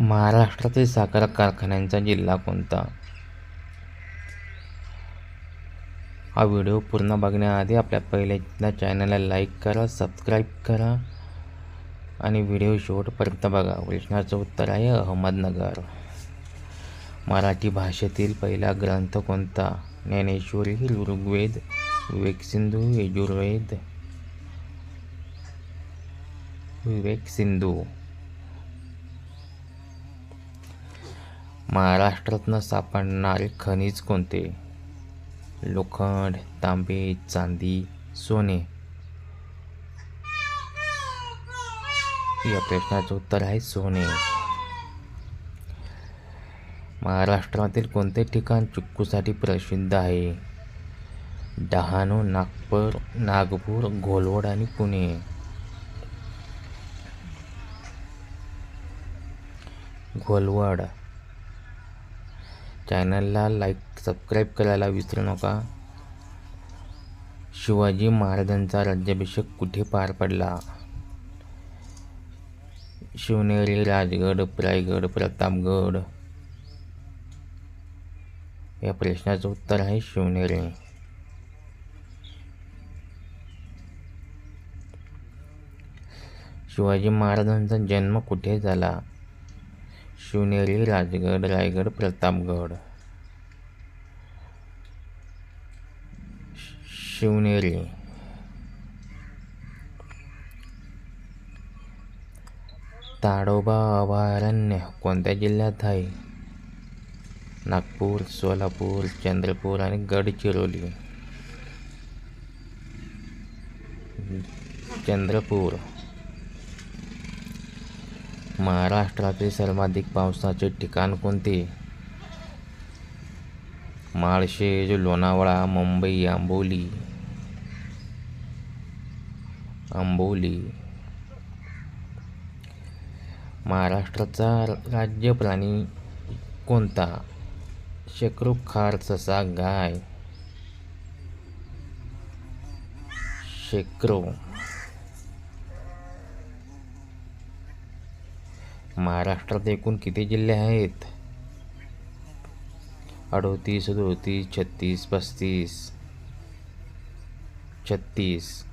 महाराष्ट्रातील साखर कारखान्यांचा जिल्हा कोणता? हा व्हिडिओ पूर्ण बघण्याआधी आपल्या पहिल्या चॅनलला लाईक करा सबस्क्राईब करा आणि व्हिडिओ शेवटपर्यंत बघा. प्रश्नाचं उत्तर आहे अहमदनगर. मराठी भाषेतील पहिला ग्रंथ कोणता? ज्ञानेश्वरी ऋग्वेद विवेक सिंधू यजुर्वेद. विवेक सिंधू. महाराष्ट्रातनं सापडणारे खनिज कोणते? लोखंड तांबे चांदी सोने. या प्रश्नाचं उत्तर आहे सोने. महाराष्ट्रातील कोणते ठिकाण चुक्कूसाठी प्रसिद्ध आहे? डहाणू नागपूर नागपूर घोलवड आणि पुणे. घोलवड. चॅनलला लाईक सबस्क्राईब करायला विसरू नका. शिवाजी महाराजांचा राज्याभिषेक कुठे पार पडला? शिवनेरी राजगड रायगड प्रतापगड. या प्रश्नाचं उत्तर आहे शिवनेरी. शिवाजी महाराजांचा जन्म कुठे झाला? शिवनेरी राजगड रायगड प्रतापगड. शिवनेरी. ताडोबा अभयारण्य कोणत्या जिल्ह्यात आहे? नागपूर सोलापूर चंद्रपूर आणि गडचिरोली. चंद्रपूर. महाराष्ट्रातील सर्वाधिक पावसाचे ठिकाण कोणते? माळशेज लोणावळा मुंबई आंबोली. आंबोली. महाराष्ट्राचा राज्य प्राणी कोणता? शेकरू खार ससा गाय. शेक्रो. महाराष्ट्रात एकूण किती जिल्हे आहेत? अडोतीस सदोतीस छत्तीस पस्तीस छत्तीस.